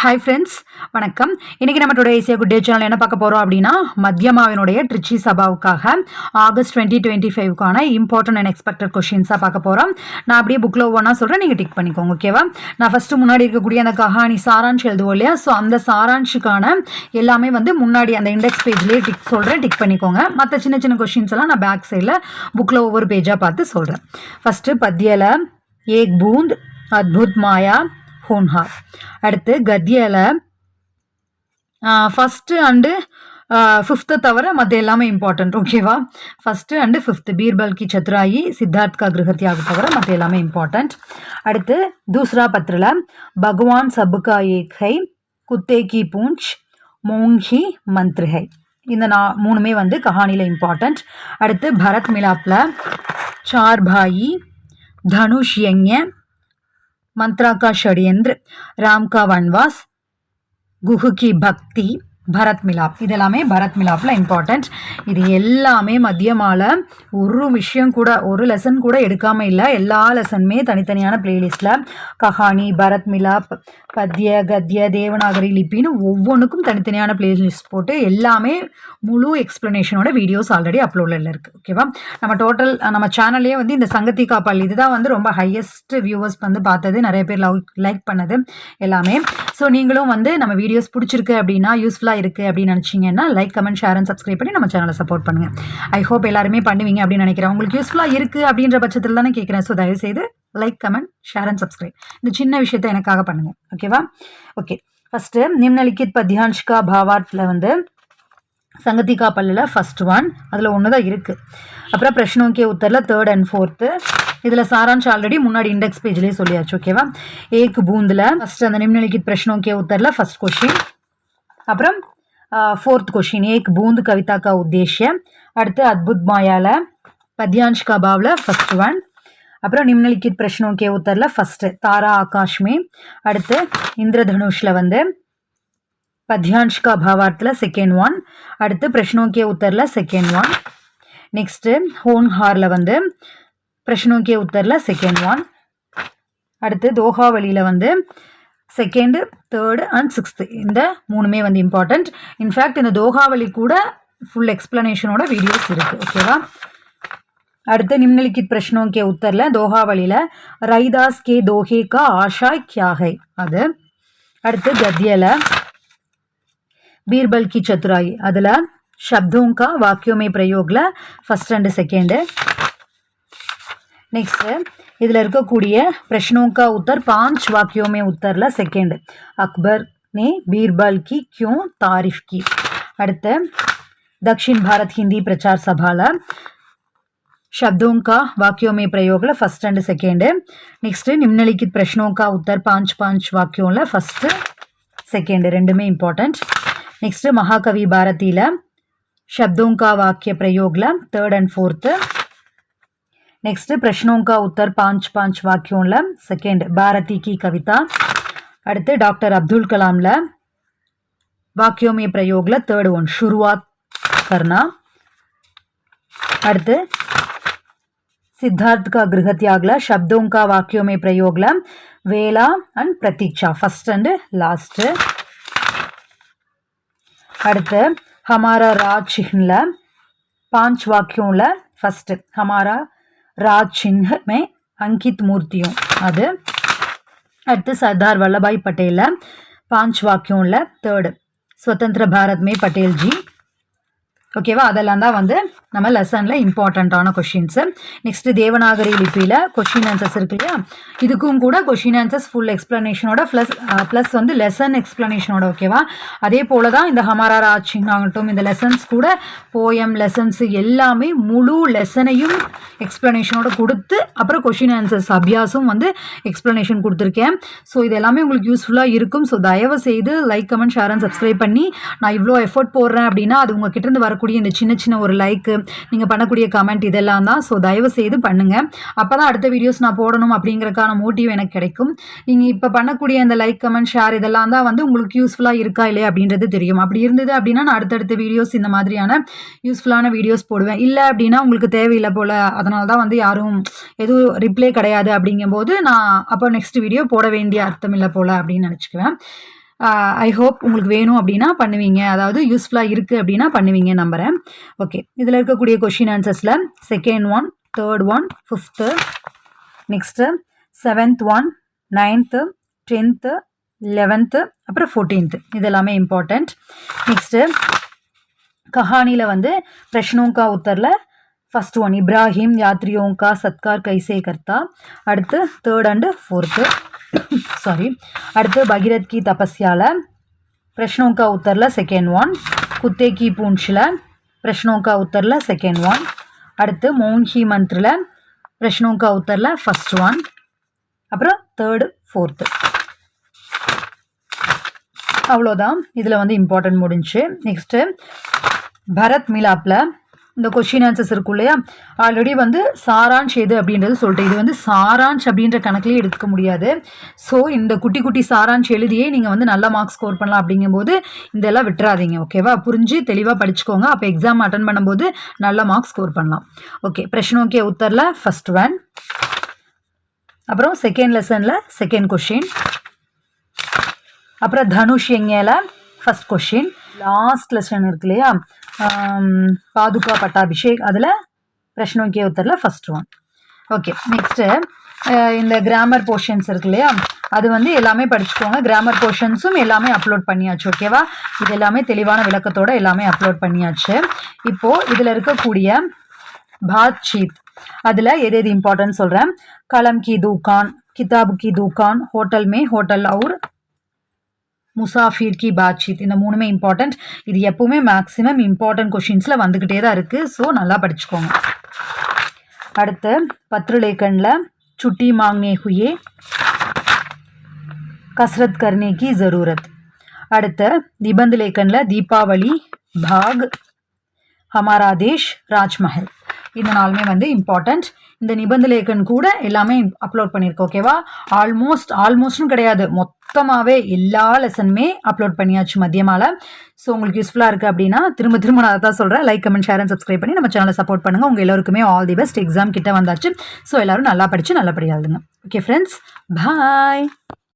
Hi friends வணக்கம். இன்றைக்கி நம்ம today Asia good day channel என்ன பார்க்க போகிறோம் அப்படின்னா மத்தியமாவினுடைய ட்ரிச்சி சபாவுக்காக ஆகஸ்ட் டுவெண்ட்டி டுவெண்ட்டி ஃபைவ்க்கான இம்பார்ட்டன்ட் அண்ட் எக்ஸ்பெக்டட் கொஷின்ஸாக பார்க்க போகிறோம் நான் அப்படியே புக்கில் ஒவ்வொன்றா சொல்கிறேன் நீங்கள் டிக் பண்ணிக்கோங்க ஓகேவா நான் ஃபஸ்ட்டு முன்னாடி இருக்கக்கூடிய அந்த கஹானி சாரான்ஷ் எழுதுவோம் இல்லையா? ஸோ அந்த சாரான்ஷுக்கான எல்லாமே வந்து முன்னாடி அந்த இண்டெக்ஸ் பேஜ்லேயே டிக் சொல்கிறேன் டிக் பண்ணிக்கோங்க. மற்ற சின்ன சின்ன கொஷின்ஸ் எல்லாம் நான் பேக் சைடில் புக்கில் ஒவ்வொரு பேஜாக பார்த்து சொல்கிறேன் ஃபஸ்ட்டு பத்தியலை ஏக் பூந்த் அத்புத் மாயா ஹோன்ஹார் அடுத்து கத்தியால ஃபஸ்ட்டு அண்டு ஃபிஃப்த்து தவிர மற்ற எல்லாமே இம்பார்ட்டன்ட் ஓகேவா ஃபஸ்ட்டு அண்டு ஃபிஃப்த்து பீர்பல் கி சத்ராயி சித்தார்த் கா கிரகத்தியாக தவிர மற்ற எல்லாமே இம்பார்ட்டண்ட் அடுத்து தூசரா பத்திரில் பகவான் சபுகா ஏக் ஹை குத்தே கி பூஞ்ச் மோங்கி மந்த்ரிஹை இந்த நா மூணுமே வந்து கஹானியில் இம்பார்ட்டண்ட் அடுத்து பரத் மிலாப்பில் சார்பாயி தனுஷ் யங்ய मंत्रा का षड्यंत्र राम का वनवास गुह की भक्ति பரத் மிலாப். இதெல்லாமே பரத் மிலாப்பில் இம்பார்ட்டண்ட் இது எல்லாமே மதியமால ஒரு விஷயம் கூட ஒரு லெசன் கூட எடுக்காமல் இல்லை. எல்லா லெசனுமே தனித்தனியான பிளேலிஸ்ட்டில் கஹானி பரத் மிலாப் பத்ய கத்ய தேவநாகரி லிப்பின்னு ஒவ்வொன்றுக்கும் தனித்தனியான பிளேலிஸ்ட் போட்டு எல்லாமே முழு எக்ஸ்ப்ளனேஷனோட வீடியோஸ் ஆல்ரெடி அப்லோடில் இருக்குது ஓகேவா நம்ம டோட்டல் நம்ம சேனல்லே வந்து இந்த சங்கத்தி காப்பால் இதுதான் வந்து ரொம்ப ஹையஸ்ட் வியூவர்ஸ் வந்து பார்த்தது. நிறைய பேர் லவ் லைக் பண்ணது. எல்லாமே ஸோ நீங்களும் வந்து நம்ம வீடியோஸ் பிடிச்சிருக்கு அப்படின்னா யூஸ்ஃபுல்லாக இருக்குது அப்படின்னு நினச்சிங்கன்னா like comment share and subscribe பண்ணி நம்ம சேனலை சப்போர்ட் பண்ணுங்கள் ஐ ஹோப் எல்லாருமே பண்ணுவீங்க அப்படின்னு நினைக்கிறேன். உங்களுக்கு யூஸ்ஃபுல்லாக இருக்குது அப்படின்ற பட்சத்தில் தானே கேட்குறேன் ஸோ தயவுசெய்து like comment share and subscribe இந்த சின்ன விஷயத்தை எனக்காக பண்ணுங்கள் ஓகேவா ஓகே ஃபஸ்ட்டு நிம்னலிக்கித் பத்யான்ஷ்கா பாவார்ட்டில் வந்து சங்கத்திகா பல்லில் ஃபஸ்ட் ஒன் அதில் ஒன்று தான் இருக்குது அப்புறம் பிரஷ்னோக்கே உத்தரில் தேர்ட் அண்ட் ஃபோர்த்து இதில் சாரான்ஷ் ஆல்ரெடி முன்னாடி இண்டெக்ஸ் பேஜ்லேயே சொல்லியாச்சு ஓகேவா ஏக்கு பூந்தில் ஃபஸ்ட் அந்த நிம்னலிக்கித் பிரச்சனோக்கே உத்தரில் ஃபஸ்ட் கொஷின் அப்புறம் ஃபோர்த் கொஷின் ஏக் பூந்து கவிதாக்கா உத்தேஷியம் உத்தேஷ்ய. அடுத்து அத்புத் மாயால பத்யான்ஷ்கா பாவில் ஃபஸ்ட் ஒன் அப்புறம் நிம்னலிக்கித் பிரஷ்னோ உத்தரில் ஃபஸ்ட்டு தாரா ஆகாஷ்மே. அடுத்து இந்திரதனுஷில் வந்து பத்யான்ஷ்கா பாவார்த்தில் செகண்ட் ஒன் அடுத்து பிரஷ்னோக்கே உத்தரில் செகண்ட் ஒன் நெக்ஸ்ட்டு ஹோன்ஹாரில் வந்து பிரஷ்னோம் உத்தரில் செகண்ட் ஒன் அடுத்து தோஹா வழியில் வந்து செகண்டு தேர்டு அண்ட் சிக்ஸ்த்து இந்த மூணுமே வந்து இம்பார்ட்டண்ட் இன்ஃபேக்ட் இந்த தோஹா கூட ஃபுல் எக்ஸ்ப்ளனேஷனோட வீடியோஸ் இருக்குது ஓகேவா அடுத்து நிம்னலிக்கித் பிரஷ்னோம் உத்தரில் தோஹாவளியில் ரைதாஸ் கே தோஹே கா ஆஷா கியாகை அது. அடுத்து கத்யலை பீர்பல் கி சத்துராயி அதில் ஷப்தோங்கா का பிரயோகில் ஃபஸ்ட் அண்டு ला நெக்ஸ்ட்டு இதில் இருக்கக்கூடிய பிரஷ்னோக்கா உத்தர் பாஞ்ச் வாக்கியோமே உத்தரில் செகண்டு அக்பர் ने बीरबल की क्यों तारीफ की அடுத்து தக்ஷின் பாரத் ஹிந்தி பிரச்சார் சபால शब्दों का वाक्यों में प्रयोग फर्स्ट एंड सेकेंड नेक्स्ट निम्नलिखित प्रश्नों का उत्तर पांच पांच वाक्यों फर्स्ट सेकेंड रेंडमे इंपॉर्टेंट नेक्स्ट महाकवि भारती शब्दों का वाक्य प्रयोग थर्ड एंड फोर्थ నెక్స్ట్ உத்தர் பாஞ்ச் பாஞ்ச் పాంచ్ వాక్యంల பாரதி பாரதிக்கு கவிதா அடுத்து டாக்டர் அப்துல் கலாம்ல வாக்கியோமே பிரயோகில் தேர்ட் ஒன் ஷுருவாத் கர்ணா அடுத்து சித்தார்த் கா கிரகத்யாகில் சப்தோங்கா வாக்கியோமே பிரயோகில் வேலா அண்ட் பிரதீட்சா ஃபஸ்ட் அண்டு லாஸ்ட்டு அடுத்து ஹமாரா ராஜ் சிஹ்னில் பாஞ்ச் வாக்கியமில் ஃபஸ்ட்டு ஹமாரா राज चिन्ह में अंकित मूर्तियों அது அடுத்து सरदार वल्लभाई पटेल पांच वाक्यों थर्ड स्वतंत्र भारत में पटेल जी ஓகேவா அதெல்லாம் தான் வந்து நம்ம லெசனில் இம்பார்ட்டண்ட்டான கொஷின்ஸு நெக்ஸ்ட்டு தேவநாகரி லிப்பியில் கொஷின் ஆன்சர்ஸ் இருக்கு இல்லையா? இதுக்கும் கூட கொஷின் ஆன்சர்ஸ் ஃபுல் எக்ஸ்ப்ளனேஷனோட ப்ளஸ் ப்ளஸ் வந்து லெசன் எக்ஸ்ப்ளனேஷனோட ஓகேவா அதே போல் தான் இந்த ஹமாரா ராஜிங் ஆகட்டும் இந்த லெசன்ஸ் கூட போயம் லெசன்ஸ் எல்லாமே முழு லெசனையும் எக்ஸ்ப்ளனேஷனோட கொடுத்து அப்புறம் கொஷின் ஆன்சர்ஸ் அபியாசும் வந்து எக்ஸ்ப்ளனேஷன் கொடுத்துருக்கேன். ஸோ இது எல்லாமே உங்களுக்கு யூஸ்ஃபுல்லாக இருக்கும். ஸோ தயவு செய்து like comment share and subscribe பண்ணி நான் இவ்வளோ எஃபர்ட் போடுறேன் அப்படின்னா அது உங்கள் கிட்டேருந்து வர பண்ணக்கூடிய இந்த சின்ன சின்ன ஒரு லைக்கு நீங்கள் பண்ணக்கூடிய கமெண்ட் இதெல்லாம் தான். ஸோ தயவு செய்து பண்ணுங்கள் அப்போ தான் அடுத்த வீடியோஸ் நான் போடணும் அப்படிங்கிறக்கான மோட்டிவ் எனக்கு கிடைக்கும். நீங்கள் இப்போ பண்ணக்கூடிய அந்த லைக் கமெண்ட் ஷேர் இதெல்லாம் தான் வந்து உங்களுக்கு யூஸ்ஃபுல்லாக இருக்கா இல்லையா அப்படின்றது தெரியும். அப்படி இருந்தது அப்படின்னா நான் அடுத்தடுத்த வீடியோஸ் இந்த மாதிரியான யூஸ்ஃபுல்லான வீடியோஸ் போடுவேன். இல்லை அப்படின்னா உங்களுக்கு தேவையில்லை போல். அதனால தான் வந்து யாரும் எதுவும் ரிப்ளை கிடையாது அப்படிங்கும்போது நான் அப்போ நெக்ஸ்ட் வீடியோ போட வேண்டிய அர்த்தம் இல்லை போல் அப்படின்னு நினச்சிக்குவேன். ஐ ஹோப் உங்களுக்கு வேணும் அப்படின்னா பண்ணுவீங்க. அதாவது யூஸ்ஃபுல்லாக இருக்குது அப்படின்னா பண்ணுவீங்க நம்புகிறேன் ஓகே இதில் இருக்கக்கூடிய question ஆன்சர்ஸில் second one third one fifth next seventh one ninth tenth eleventh அப்புறம் ஃபோர்டீன்த்து இது எல்லாமே இம்பார்ட்டண்ட் நெக்ஸ்ட்டு கஹானியில் வந்து பிரஷ்னோங்கா உத்தரில் ஃபர்ஸ்ட் ஒன் இப்ராஹிம் யாத்ரியோங்கா சத்கார் கைசே கர்த்தா அடுத்து தேர்ட் அண்டு ஃபோர்த்து சாரி அடுத்து பகீரத் கி தபஸ்யால பிரஷ்னோங்கா உத்தரில் செகண்ட் ஒன் குத்தே கி பூன்ஷில் பிரஷ்னோங்கா உத்தரில் செகண்ட் ஒன் அடுத்து மோன்ஹி மந்த்ரில் பிரஷ்னோங்கா உத்தரில் ஃபஸ்ட் ஒன் அப்புறம் தேர்டு ஃபோர்த்து அவ்வளோதான் இதில் வந்து இம்பார்ட்டன்ட் முடிஞ்சு நெக்ஸ்ட்டு பரத் மிலாப்பில் இந்த கொஷின் ஆன்சர்ஸ் இருக்கும் இல்லையா? ஆல்ரெடி வந்து சாரான்ஷ் எது அப்படின்றது சொல்லிட்டு இது வந்து சாரான்ஷ் அப்படின்ற கணக்குலேயே எடுக்க முடியாது. ஸோ இந்த குட்டி குட்டி சாரான்ஷ் எழுதியே நீங்கள் வந்து நல்ல மார்க்ஸ் ஸ்கோர் பண்ணலாம் அப்படிங்கும்போது இதெல்லாம் விட்டுறாதீங்க ஓகேவா புரிஞ்சு தெளிவாக படிச்சுக்கோங்க. அப்போ எக்ஸாம் அட்டன் பண்ணும்போது நல்ல மார்க்ஸ் ஸ்கோர் பண்ணலாம். ஓகே பிரஷ்னோக்கிய உத்தரில் ஃபஸ்ட் ஒன் அப்புறம் செகண்ட் லெசனில் செகண்ட் கொஷின் அப்புறம் தனுஷ் எங்கேல ஃபஸ்ட் கொஷின் லாஸ்ட் லெசன் இருக்கு இல்லையா? பாதுகா பட்டாபிஷேக். அதில் பிரஷ்னோக்கிய உத்தரில் ஃபஸ்ட் ஒன் ஓகே நெக்ஸ்ட்டு இந்த கிராமர் போர்ஷன்ஸ் இருக்கு இல்லையா? அது வந்து எல்லாமே படிச்சுக்கோங்க. கிராமர் போர்ஷன்ஸும் எல்லாமே அப்லோட் பண்ணியாச்சு ஓகேவா இது எல்லாமே தெளிவான விளக்கத்தோடு எல்லாமே அப்லோட் பண்ணியாச்சு. இப்போது இதில் இருக்கக்கூடிய பாத் சீத் அதில் எது எது இம்பார்ட்டன்ட் சொல்கிறேன் கலம் கி தூக்கான் கிதாப் கி தூக்கான் ஹோட்டல் மே ஹோட்டல் அவுர் முசாஃபிர் கி பாட்ஷீத் இந்த மூணுமே இம்பார்ட்டன்ட் இது எப்பவுமே மேக்ஸிமம் இம்பார்ட்டன்ட் கொஷின்ஸில் வந்துக்கிட்டே தான் இருக்குது ஸோ நல்லா படிச்சுக்கோங்க. அடுத்து பத்ருலேக்கனில் சுட்டி மாங்னே ஹுயே கஸ்ரத் கர்னே கி ஜரூரத். அடுத்து நிபந்த் லேக்கனில் தீபாவளி பாக் ஹமாரா தேஷ் ராஜ்மஹல். இந்த நாளுமே வந்து இம்பார்ட்டண்ட் இந்த நிபந்தலேக்கன் கூட எல்லாமே அப்லோட் பண்ணியிருக்கோம் ஓகேவா ஆல்மோஸ்ட் ஆல்மோஸ்ட்னு கிடையாது. மொத்தமாகவே எல்லா லெசனுமே அப்லோட் பண்ணியாச்சு மதியமால. ஸோ உங்களுக்கு யூஸ்ஃபுல்லாக இருக்குது அப்படின்னா திரும்ப திரும்ப நான் தான் சொல்கிறேன் like comment share and subscribe பண்ணி நம்ம சேனலை சப்போர்ட் பண்ணுங்கள் உங்கள் எல்லாருக்குமே ஆல் தி பெஸ்ட் எக்ஸாம் கிட்ட வந்தாச்சு. ஸோ எல்லாரும் நல்லா படித்து நல்லபடியாக எழுதுங்க. Okay friends bye